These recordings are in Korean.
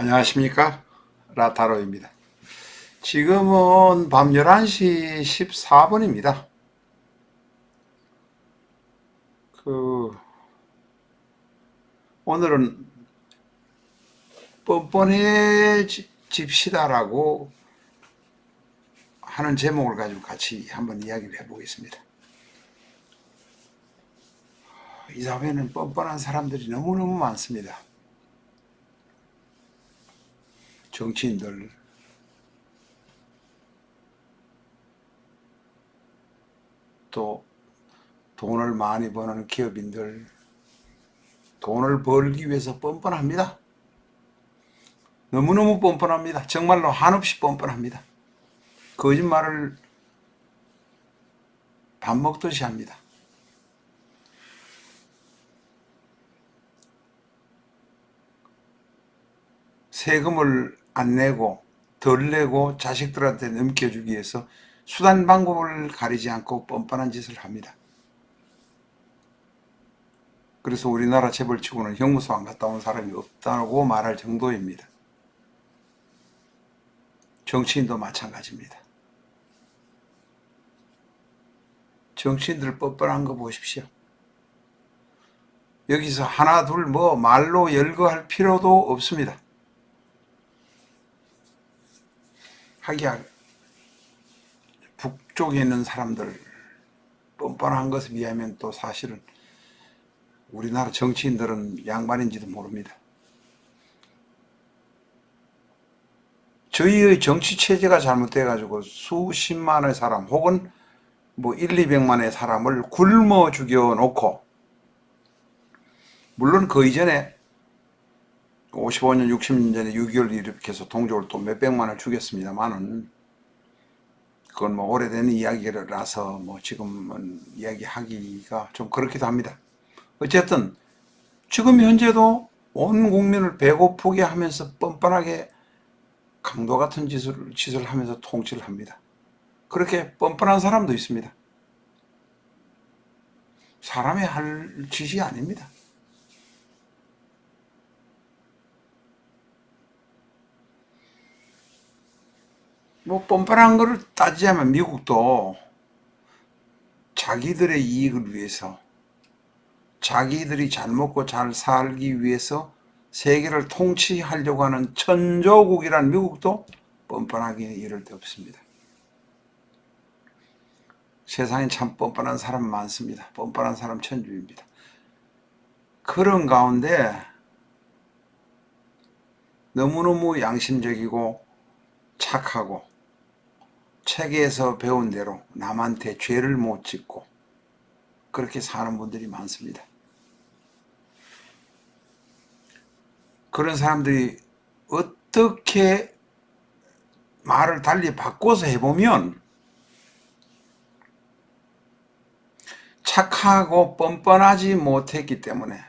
안녕하십니까? 라타로입니다. 지금은 밤 11시 14분입니다. 그 오늘은 뻔뻔해집시다라고 하는 제목을 가지고 같이 한번 이야기를 해보겠습니다. 이 사회는 뻔뻔한 사람들이 너무너무 많습니다 정치인들, 또 돈을 많이 버는 기업인들, 돈을 벌기 위해서 뻔뻔합니다. 너무너무 뻔뻔합니다. 정말로 한없이 뻔뻔합니다. 거짓말을 밥 먹듯이 합니다. 세금을 안 내고 덜 내고 자식들한테 넘겨주기 위해서 수단 방법을 가리지 않고 뻔뻔한 짓을 합니다. 그래서 우리나라 재벌치고는 형무소 안 갔다 온 사람이 없다고 말할 정도입니다. 정치인도 마찬가지입니다. 정치인들 뻔뻔한 거 보십시오. 여기서 하나 둘 뭐 말로 열거할 필요도 없습니다. 하기야 북쪽에 있는 사람들 뻔뻔한 것에 비하면 또 사실은 우리나라 정치인들은 양반인지도 모릅니다. 저희의 정치 체제가 잘못돼 가지고 수십만의 사람 혹은 뭐 1, 200만의 사람을 굶어 죽여 놓고 물론 그 이전에 55년, 60년 전에 6.25를 일으켜서 동족을 또 몇백만을 죽였습니다만은 그건 뭐 오래된 이야기라서 뭐 지금은 이야기하기가 좀 그렇기도 합니다. 어쨌든 지금 현재도 온 국민을 배고프게 하면서 뻔뻔하게 강도 같은 짓을, 짓을 하면서 통치를 합니다. 그렇게 뻔뻔한 사람도 있습니다. 사람이 할 짓이 아닙니다. 뭐 뻔뻔한 거를 따지자면 미국도 자기들의 이익을 위해서 자기들이 잘 먹고 잘 살기 위해서 세계를 통치하려고 하는 천조국이란 미국도 뻔뻔하게 이럴 데 없습니다. 세상에 참 뻔뻔한 사람 많습니다. 뻔뻔한 사람 천주입니다. 그런 가운데 너무너무 양심적이고 착하고 책에서 배운 대로 남한테 죄를 못 짓고 그렇게 사는 분들이 많습니다. 그런 사람들이 어떻게 말을 달리 바꿔서 해보면 착하고 뻔뻔하지 못했기 때문에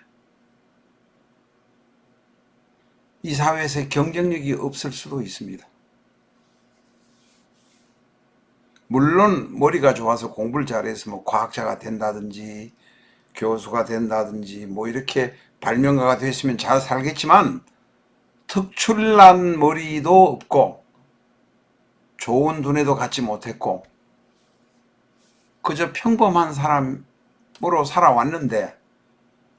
이 사회에서 경쟁력이 없을 수도 있습니다. 물론 머리가 좋아서 공부를 잘해서 뭐 과학자가 된다든지 교수가 된다든지 뭐 이렇게 발명가가 됐으면 잘 살겠지만 특출난 머리도 없고 좋은 두뇌도 갖지 못했고 그저 평범한 사람으로 살아왔는데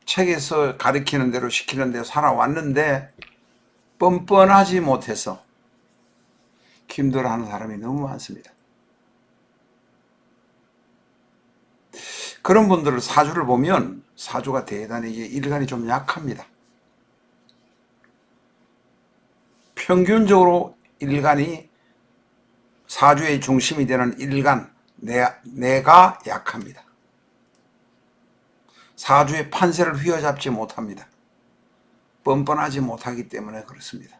책에서 가르치는 대로 시키는 대로 살아왔는데 뻔뻔하지 못해서 힘들어하는 사람이 너무 많습니다. 그런 분들을 사주를 보면 사주가 대단히 일간이 좀 약합니다. 평균적으로 일간이 사주의 중심이 되는 일간 내, 내가 약합니다. 사주의 판세를 휘어잡지 못합니다. 뻔뻔하지 못하기 때문에 그렇습니다.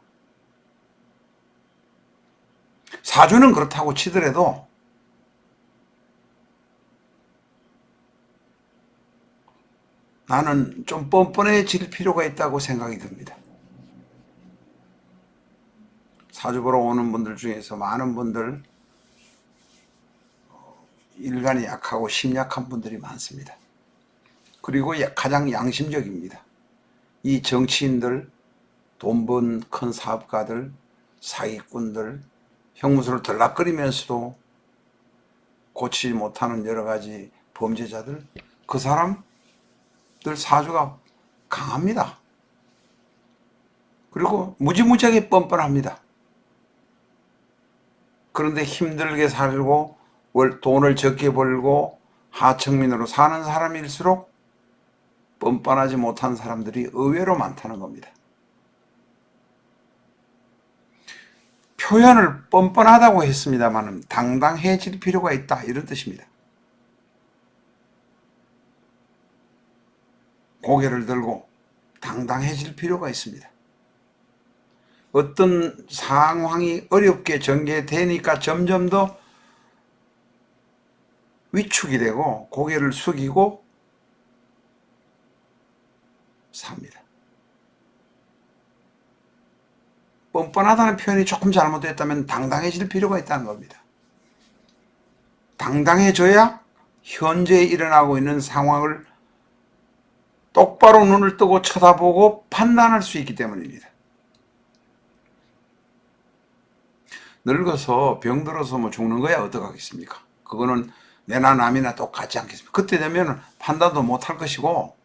사주는 그렇다고 치더라도 나는 좀 뻔뻔해질 필요가 있다고 생각이 듭니다. 사주 보러 오는 분들 중에서 많은 분들 어, 일간이 약하고 심약한 분들이 많습니다. 그리고 가장 양심적입니다. 이 정치인들, 돈 번 큰 사업가들, 사기꾼들, 형무소를 들락거리면서도 고치지 못하는 여러 가지 범죄자들, 그 사람 들 사주가 강합니다. 그리고 무지무지하게 뻔뻔합니다. 그런데 힘들게 살고 월- 돈을 적게 벌고 하청민으로 사는 사람일수록 뻔뻔하지 못한 사람들이 의외로 많다는 겁니다. 표현을 뻔뻔하다고 했습니다만 당당해질 필요가 있다 이런 뜻입니다. 고개를 들고 당당해질 필요가 있습니다. 어떤 상황이 어렵게 전개되니까 점점 더 위축이 되고 고개를 숙이고 삽니다. 뻔뻔하다는 표현이 조금 잘못됐다면 당당해질 필요가 있다는 겁니다. 당당해져야 현재 일어나고 있는 상황을 똑바로 눈을 뜨고 쳐다보고 판단할 수 있기 때문입니다. 늙어서 병들어서 뭐 죽는 거야 어떡하겠습니까? 그거는 내나 남이나 똑같지 않겠습니까? 그때 되면 판단도 못할 것이고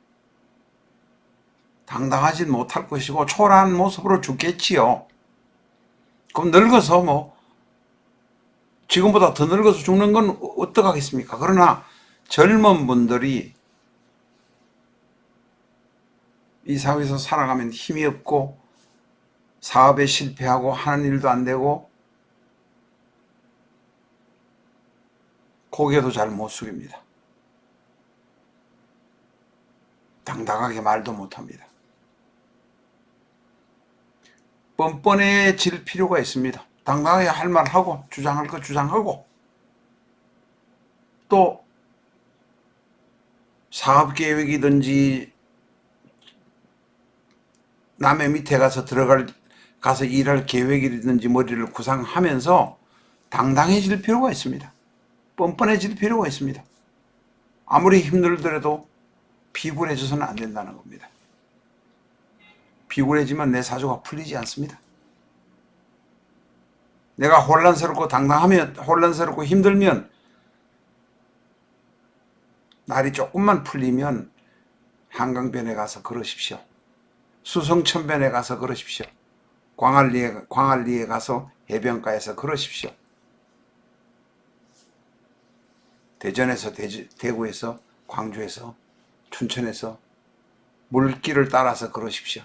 당당하지 못할 것이고 초라한 모습으로 죽겠지요. 그럼 늙어서 뭐 지금보다 더 늙어서 죽는 건 어떡하겠습니까? 그러나 젊은 분들이 이 사회에서 살아가면 힘이 없고 사업에 실패하고 하는 일도 안 되고 고개도 잘 못 숙입니다. 당당하게 말도 못합니다. 뻔뻔해질 필요가 있습니다. 당당하게 할 말 하고 주장할 거 주장하고 또 사업 계획이든지 남의 밑에 가서 들어갈 가서 일할 계획이든지 머리를 구상하면서 당당해질 필요가 있습니다. 뻔뻔해질 필요가 있습니다. 아무리 힘들더라도 비굴해져서는 안 된다는 겁니다. 비굴해지면 내 사주가 풀리지 않습니다. 내가 혼란스럽고 당당하면 혼란스럽고 힘들면 날이 조금만 풀리면 한강변에 가서 걸으십시오. 수성천변에 가서 걸으십시오. 광안리에, 광안리에 가서 해변가에서 걸으십시오. 대전에서 대주, 대구에서 광주에서 춘천에서 물길을 따라서 걸으십시오.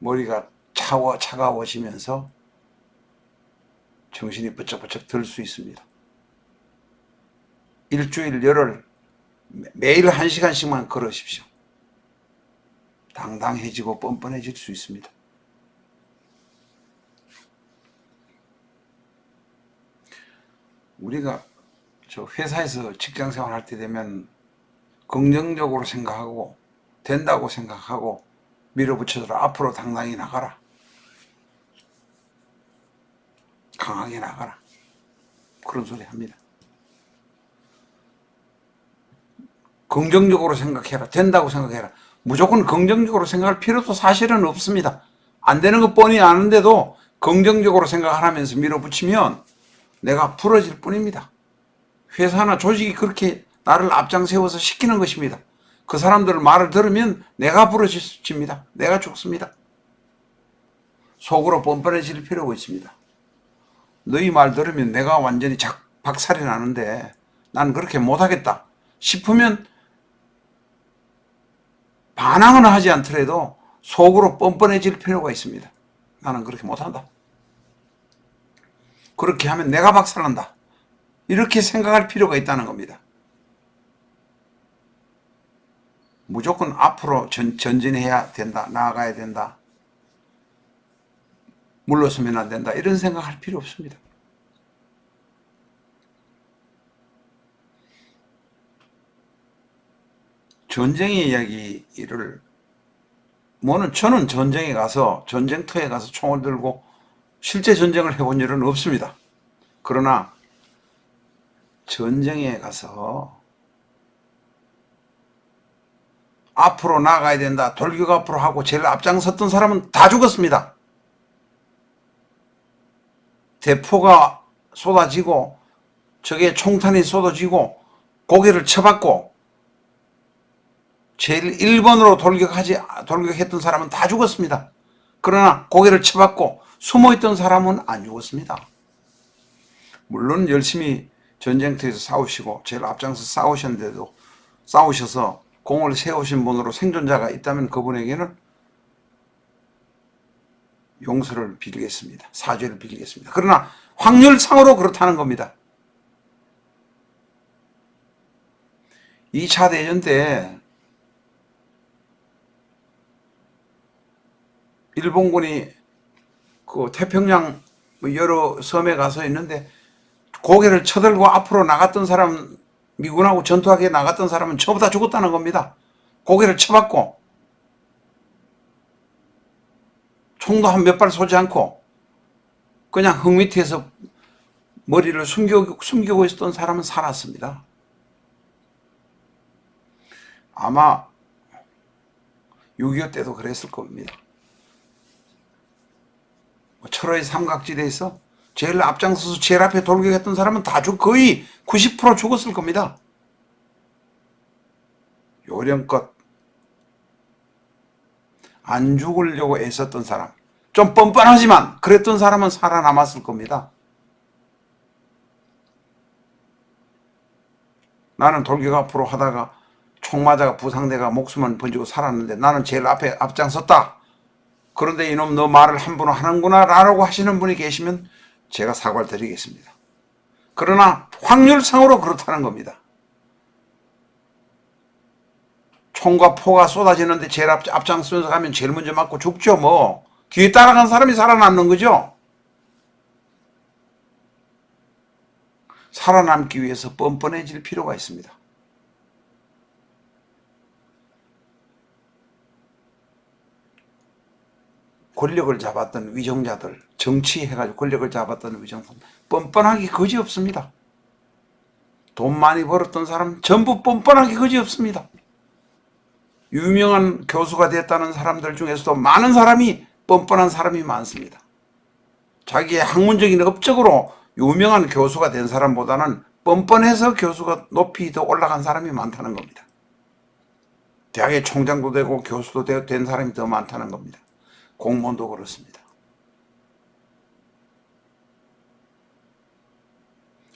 머리가 차워 차가워지면서 정신이 번쩍번쩍 들 수 있습니다. 일주일 열흘 매- 매일 한 시간씩만 걸으십시오. 당당해지고 뻔뻔해질 수 있습니다. 우리가 저 회사에서 직장 생활할 때 되면 긍정적으로 생각하고 된다고 생각하고 밀어붙여더라 앞으로 당당히 나가라. 강하게 나가라. 그런 소리 합니다. 긍정적으로 생각해라. 된다고 생각해라 무조건 긍정적으로 생각할 필요도 사실은 없습니다 안 되는 거 뻔히 아는데도 긍정적으로 생각하면서 밀어붙이면 내가 부러질 뿐입니다 회사나 조직이 그렇게 나를 앞장 세워서 시키는 것입니다. 그 사람들 말을 들으면 내가 부러집니다. 내가 죽습니다. 속으로 뻔뻔해질 필요가 있습니다. 너희 말 들으면 내가 완전히 작, 박살이 나는데 난 그렇게 못하겠다 싶으면 반항은 하지 않더라도 속으로 뻔뻔해질 필요가 있습니다. 나는 그렇게 못한다. 그렇게 하면 내가 박살난다. 이렇게 생각할 필요가 있다는 겁니다. 무조건 앞으로 전, 전진해야 된다. 나아가야 된다. 물러서면 안 된다. 이런 생각할 필요 없습니다. 전쟁의 이야기를 뭐는 저는 전쟁에 가서 전쟁터에 가서 총을 들고 실제 전쟁을 해본 일은 없습니다. 그러나 전쟁에 가서 앞으로 나가야 된다. 돌격 앞으로 하고 제일 앞장섰던 사람은 다 죽었습니다. 대포가 쏟아지고 저게 총탄이 쏟아지고 고개를 쳐박고 제일 1번으로 돌격하지 돌격했던 사람은 다 죽었습니다. 그러나 고개를 쳐박고 숨어있던 사람은 안 죽었습니다. 물론 열심히 전쟁터에서 싸우시고 제일 앞장서 싸우셨는데도 싸우셔서 공을 세우신 분으로 생존자가 있다면 그분에게는 용서를 빌겠습니다. 사죄를 빌겠습니다. 그러나 확률상으로 그렇다는 겁니다. 2차 대전 때 일본군이 그 태평양 뭐 여러 섬에 가서 있는데 고개를 쳐들고 앞으로 나갔던 사람 미군하고 전투하게 나갔던 사람은 전부 다 죽었다는 겁니다. 고개를 쳐박고 총도 한 몇 발 쏘지 않고 그냥 흙 밑에서 머리를 숨겨, 숨기고 있었던 사람은 살았습니다. 아마 6.25 때도 그랬을 겁니다. 뭐 철의 삼각지대에서 제일 앞장서서 제일 앞에 돌격했던 사람은 다 죽, 거의 90% 죽었을 겁니다. 요령껏 안 죽으려고 애썼던 사람, 좀 뻔뻔하지만 그랬던 사람은 살아남았을 겁니다. 나는 돌격 앞으로 하다가 총 맞아가 부상대가 목숨은 번지고 살았는데 나는 제일 앞에 앞장섰다. 그런데 이놈 너 말을 함부로 하는구나 라고 하시는 분이 계시면 제가 사과를 드리겠습니다. 그러나 확률상으로 그렇다는 겁니다. 총과 포가 쏟아지는데 제일 앞, 앞장서면서 가면 제일 먼저 맞고 죽죠 뭐. 뒤에 따라간 사람이 살아남는 거죠. 살아남기 위해서 뻔뻔해질 필요가 있습니다. 권력을 잡았던 위정자들, 정치해가지고 권력을 잡았던 위정자들, 뻔뻔하기 거지 없습니다. 돈 많이 벌었던 사람 전부 뻔뻔하기 거지 없습니다. 유명한 교수가 됐다는 사람들 중에서도 많은 사람이 뻔뻔한 사람이 많습니다. 자기의 학문적인 업적으로 유명한 교수가 된 사람보다는 뻔뻔해서 교수가 높이 더 올라간 사람이 많다는 겁니다. 대학의 총장도 되고 교수도 된 사람이 더 많다는 겁니다. 공무원도 그렇습니다.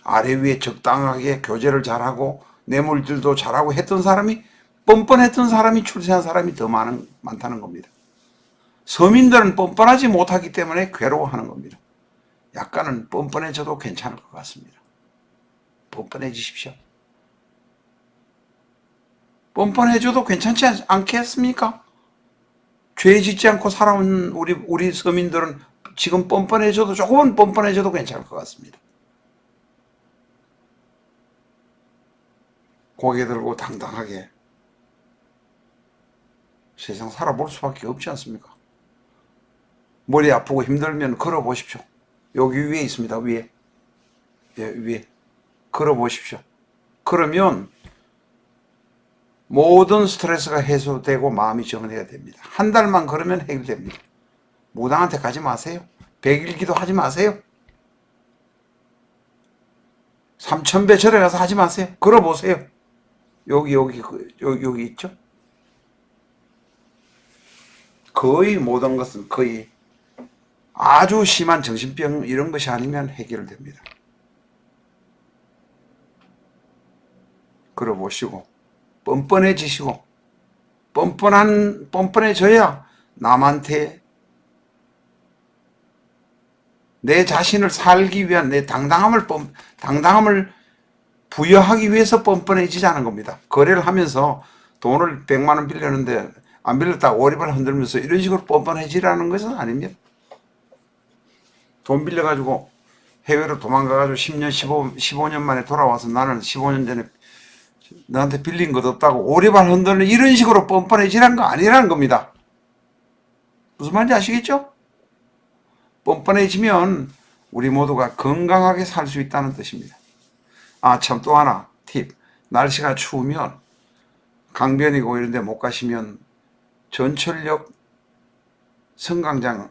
아래 위에 적당하게 교제를 잘하고 뇌물질도 잘하고 했던 사람이 뻔뻔했던 사람이 출세한 사람이 더 많은, 많다는 겁니다. 서민들은 뻔뻔하지 못하기 때문에 괴로워하는 겁니다. 약간은 뻔뻔해져도 괜찮을 것 같습니다. 뻔뻔해지십시오. 뻔뻔해져도 괜찮지 않겠습니까? 죄 짓지 않고 살아온 우리, 우리 서민들은 지금 뻔뻔해져도 조금은 뻔뻔해져도 괜찮을 것 같습니다. 고개 들고 당당하게 세상 살아볼 수밖에 없지 않습니까? 머리 아프고 힘들면 걸어 보십시오. 여기 위에 있습니다. 위에. 예, 위에. 걸어 보십시오. 그러면 모든 스트레스가 해소되고 마음이 정리가 됩니다. 한 달만 걸으면 해결됩니다. 무당한테 가지 마세요. 백일기도 하지 마세요. 삼천배 절에 가서 하지 마세요. 걸어보세요. 여기, 여기, 그, 여기, 여기 있죠? 거의 모든 것은 거의 아주 심한 정신병 이런 것이 아니면 해결됩니다. 걸어보시고 뻔뻔해지시고 뻔뻔한 뻔뻔해져야 남한테 내 자신을 살기 위한 내 당당함을 뻔 당당함을 부여하기 위해서 뻔뻔해지자는 겁니다. 거래를 하면서 돈을 100만 원 빌렸는데 안 빌렸다고 오리발 흔들면서 이런 식으로 뻔뻔해지라는 것은 아닙니다. 돈 빌려가지고 해외로 도망가가지고 10년, 15, 15년 만에 돌아와서 나는 15년 전에 너한테 빌린 것 없다고 오리발 흔들는 이런 식으로 뻔뻔해지라는 거 아니라는 겁니다. 무슨 말인지 아시겠죠? 뻔뻔해지면 우리 모두가 건강하게 살 수 있다는 뜻입니다. 아, 참 또 하나 팁. 날씨가 추우면 강변이고 이런 데 못 가시면 전철역 성강장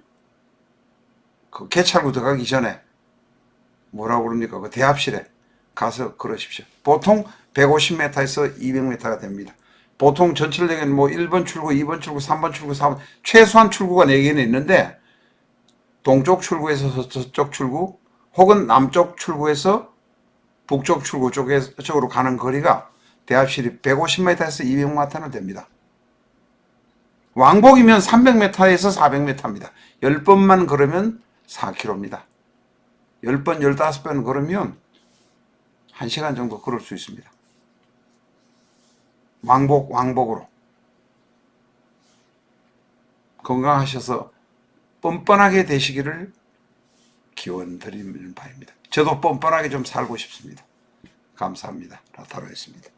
그 개찰구 들어가기 전에 뭐라고 그럽니까? 그 대합실에 가서 걸으십시오. 보통 150m에서 200m가 됩니다. 보통 전철역에는 뭐 1번 출구, 2번 출구, 3번 출구, 4번 최소한 출구가 4개는 있는데 동쪽 출구에서 서- 서쪽 출구 혹은 남쪽 출구에서 북쪽 출구 쪽에, 쪽으로 가는 거리가 대합실이 150m에서 200m는 됩니다. 왕복이면 300m에서 400m입니다. 10번만 걸으면 4km입니다. 10번, 15번 걸으면 1시간 정도 걸을 수 있습니다. 왕복, 왕복으로. 건강하셔서 뻔뻔하게 되시기를 기원 드리는 바입니다. 저도 뻔뻔하게 좀 살고 싶습니다. 감사합니다. 라타로였습니다.